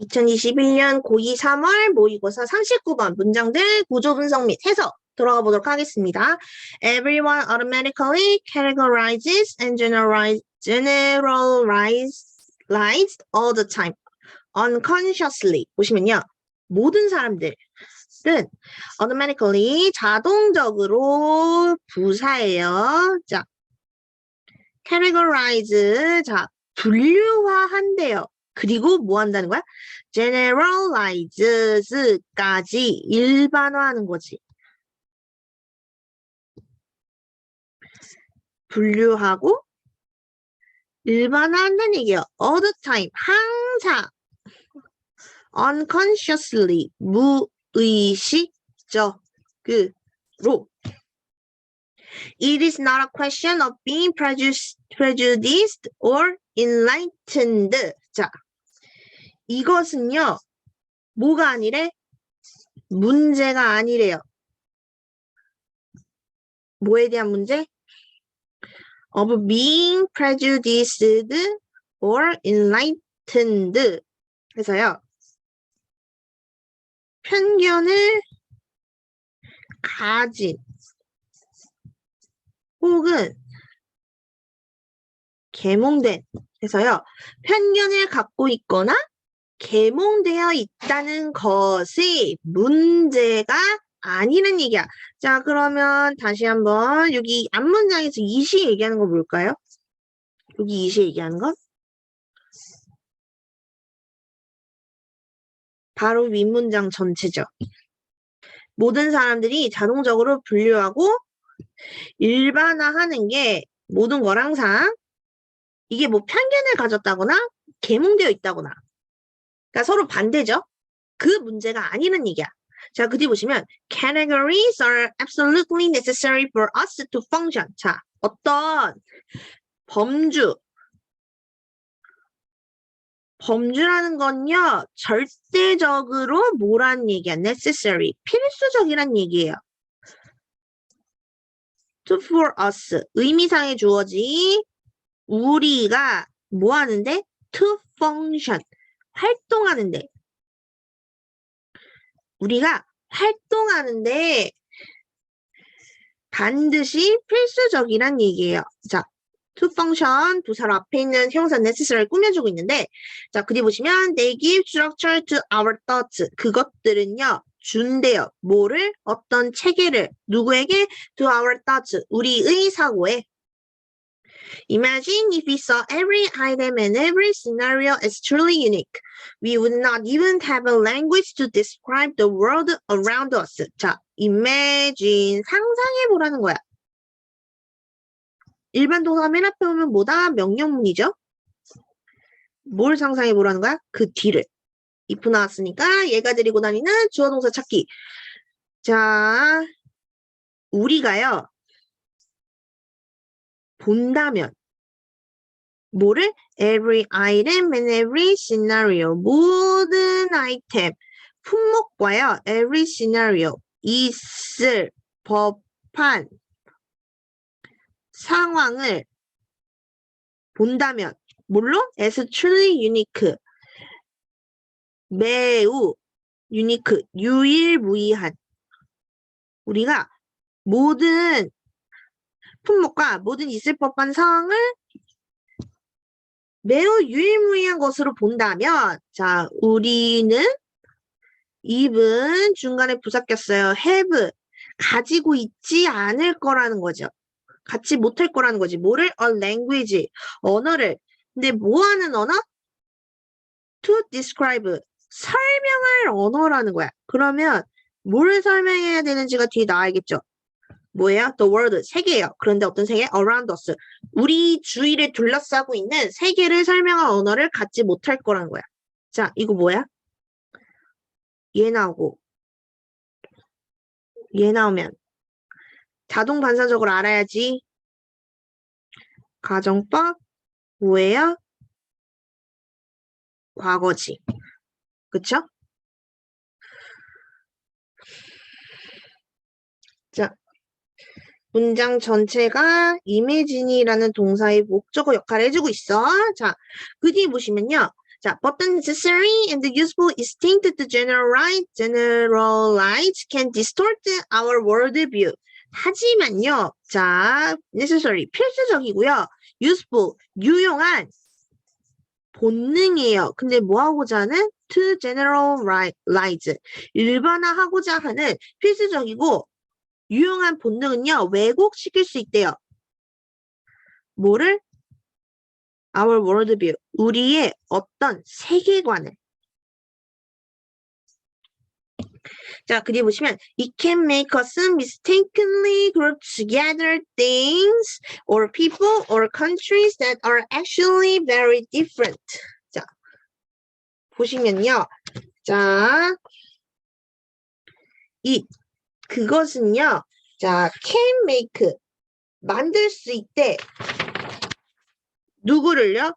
2021년 고2 3월 모의고사 39번 문장들 구조 분석 및 해석 들어가 보도록 하겠습니다. Everyone automatically categorizes and generalize, generalized all the time. unconsciously 보시면요. 모든 사람들은 automatically 자동적으로 부사예요. 자, categorize 자 분류화한대요. 그리고 뭐 한다는 거야? generalizes까지 일반화하는 거지. 분류하고 일반화한다는 얘기예요. all the time, 항상 unconsciously, 무의식적으로 It is not a question of being prejudice- prejudiced or enlightened. 자, 이것은요, 뭐가 아니래? 문제가 아니래요. 뭐에 대한 문제? of being prejudiced or enlightened. 그래서요, 편견을 가진 혹은 계몽된 그래서요 편견을 갖고 있거나 계몽되어 있다는 것이 문제가 아니는 얘기야. 자 그러면 다시 한번 여기 앞 문장에서 이시 얘기하는 거 뭘까요? 여기 이시 얘기하는 건 바로 윗문장 전체죠. 모든 사람들이 자동적으로 분류하고 일반화하는 게 모든 걸 항상 이게 뭐 편견을 가졌다거나 계몽되어 있다거나 그러니까 서로 반대죠. 그 문제가 아니는 얘기야. 자, 그 뒤 보시면 categories are absolutely necessary for us to function. 자, 어떤 범주 범주라는 건요, 절대적으로 뭐란 얘기야? necessary, 필수적이란 얘기예요. to for us, 의미상의 주어지, 우리가 뭐 하는데? to function, 활동하는데. 우리가 활동하는데 반드시 필수적이란 얘기예요. 자, to function 부사로 앞에 있는 형사 necessary를 꾸며주고 있는데 자, 그뒤 보시면 they give structure to our thoughts. 그것들은요. 준대요. 뭐를? 어떤 체계를 누구에게? to our thoughts. 우리의 사고에. Imagine if we saw every item and every scenario as truly unique. We would not even have a language to describe the world around us. 자, imagine 상상해 보라는 거야. 일반 동사 맨 앞에 오면 뭐다? 명령문이죠. 뭘 상상해 보라는 거야? 그 뒤를. if 나왔으니까 얘가 데리고 다니는 주어 동사 찾기. 자, 우리가요. 본다면 뭐를? every item and every scenario 모든 아이템 품목과요 every scenario 있을 법한 상황을 본다면 뭘로? as truly unique 매우 유니크 유일무이한 우리가 모든 품목과 모든 있을 법한 상황을 매우 유일무이한 것으로 본다면 자 우리는 입은 중간에 부사 꼈어요. have 가지고 있지 않을 거라는 거죠. 갖지 못할 거라는 거지. 뭐를? a language 언어를. 근데 뭐 하는 언어? to describe 설명할 언어라는 거야. 그러면 뭘 설명해야 되는지가 뒤에 나와야겠죠 뭐예요? The world 세계예요. 그런데 어떤 세계? Around us. 우리 주위를 둘러싸고 있는 세계를 설명할 언어를 갖지 못할 거라는 거야. 자, 이거 뭐야? 얘 나오고 얘 나오면 자동 반사적으로 알아야지. 가정법 뭐예요? 과거지. 그쵸? 자, 문장 전체가 imagine이라는 동사의 목적어 역할을 해주고 있어. 자, 그 뒤에 보시면요. 자, but the necessary and the useful instinct to generalize, generalize can distort our worldview. 하지만요, 자, necessary, 필수적이고요. useful, 유용한 본능이에요. 근데 뭐 하고자 하는? to generalize, 일반화하고자 하는 필수적이고 유용한 본능은요, 왜곡시킬 수 있대요. 뭐를? our worldview, 우리의 어떤 세계관을. 자, 그뒤 보시면 it can make us mistakenly group together things or people or countries that are actually very different. 자, 보시면요. 자, 이 그것은요. 자, can make 만들 수 있대. 누구를요?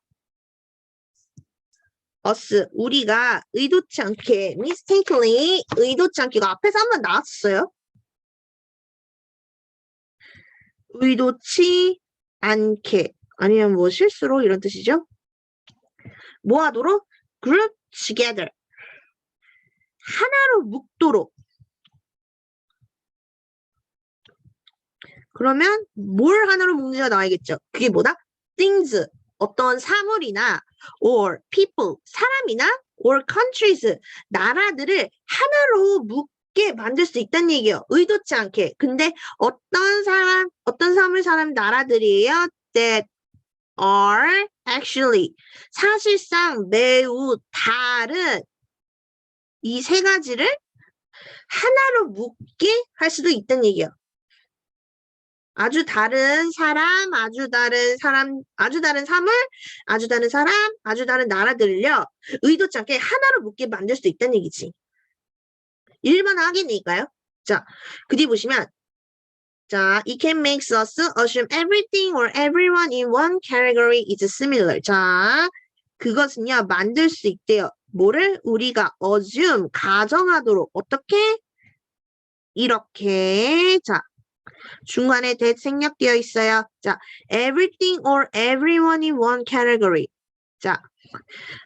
us 우리가 의도치 않게 mistakenly 의도치 않게가 앞에서 한번 나왔어요. 의도치 않게 아니면 뭐 실수로 이런 뜻이죠. 뭐 하도록 group together 하나로 묶도록 그러면 뭘 하나로 묶는지가 나와야겠죠. 그게 뭐다? things 어떤 사물이나 or people 사람이나 or countries 나라들을 하나로 묶게 만들 수 있다는 얘기예요. 의도치 않게. 근데 어떤 사람 어떤 사물 사람 나라들이에요? that are actually 사실상 매우 다른 이 세 가지를 하나로 묶게 할 수도 있다는 얘기예요. 아주 다른 사람, 아주 다른 사람, 아주 다른 사물, 아주 다른 사람, 아주 다른 나라들을요, 의도치 않게 하나로 묶게 만들 수 있다는 얘기지. 일반 하겠니까요? 자, 그 뒤 보시면, 자, it can make us assume everything or everyone in one category is similar. 자, 그것은요, 만들 수 있대요. 뭐를 우리가 assume, 가정하도록, 어떻게? 이렇게, 자, 중간에 that 생략되어 있어요. 자, everything or everyone in one category. 자,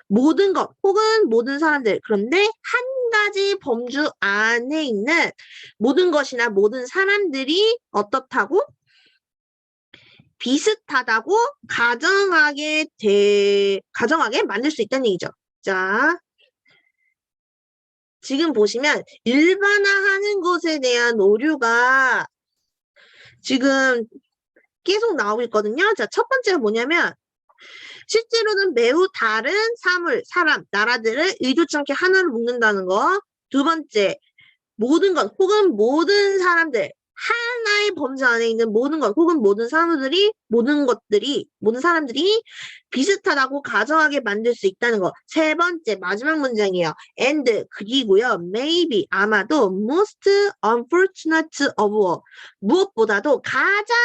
모든 것 혹은 모든 사람들. 그런데 한 가지 범주 안에 있는 모든 것이나 모든 사람들이 어떻다고? 비슷하다고 가정하게 돼, 가정하게 만들 수 있다는 얘기죠. 자, 지금 보시면 일반화하는 것에 대한 오류가 지금 계속 나오고 있거든요. 자, 첫 번째가 뭐냐면 실제로는 매우 다른 사물, 사람, 나라들을 의도치 않게 하나로 묶는다는 거. 두 번째, 모든 것 혹은 모든 사람들 하나의 범주 안에 있는 모든 것 혹은 모든 사람들이 모든 것들이 모든 사람들이 비슷하다고 가정하게 만들 수 있다는 거. 세 번째 마지막 문장이에요. and 그리고요. maybe 아마도 most unfortunate of all 무엇보다도 가장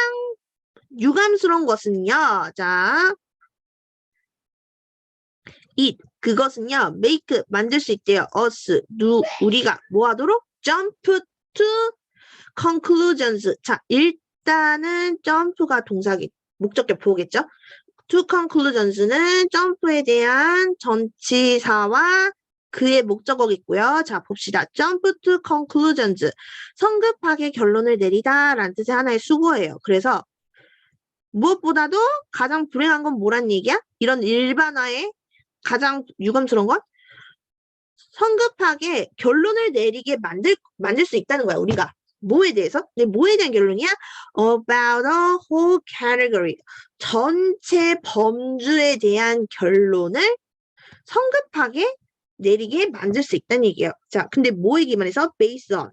유감스러운 것은요. 자, it 그것은요. make 만들 수 있대요. us 누 우리가 뭐 하도록 jump to conclusions. 자, 일단은 점프가 동사기, 목적격 보겠죠? to conclusions는 점프에 대한 전치사와 그의 목적어겠고요. 자, 봅시다. jump to conclusions. 성급하게 결론을 내리다 라는 뜻의 하나의 수고예요. 그래서 무엇보다도 가장 불행한 건 뭐란 얘기야? 이런 일반화의 가장 유감스러운 건 성급하게 결론을 내리게 만들, 만들 수 있다는 거야, 우리가. 뭐에 대해서? 네, 뭐에 대한 결론이야? About a whole category. 전체 범주에 대한 결론을 성급하게 내리게 만들 수 있다는 얘기예요. 자, 근데 뭐 얘기만 해서? Based on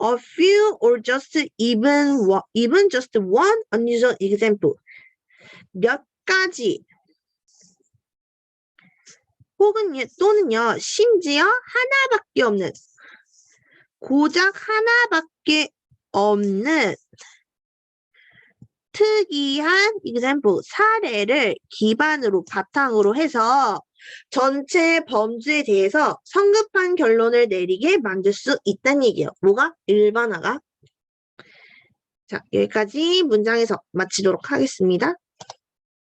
a few or just even, even just one unusual example. 몇 가지 혹은 또는요, 심지어 하나밖에 없는 고작 하나밖에 없는 특이한 example, 사례를 기반으로 바탕으로 해서 전체 범주에 대해서 성급한 결론을 내리게 만들 수 있다는 얘기예요. 뭐가? 일반화가. 자, 여기까지 문장에서 마치도록 하겠습니다.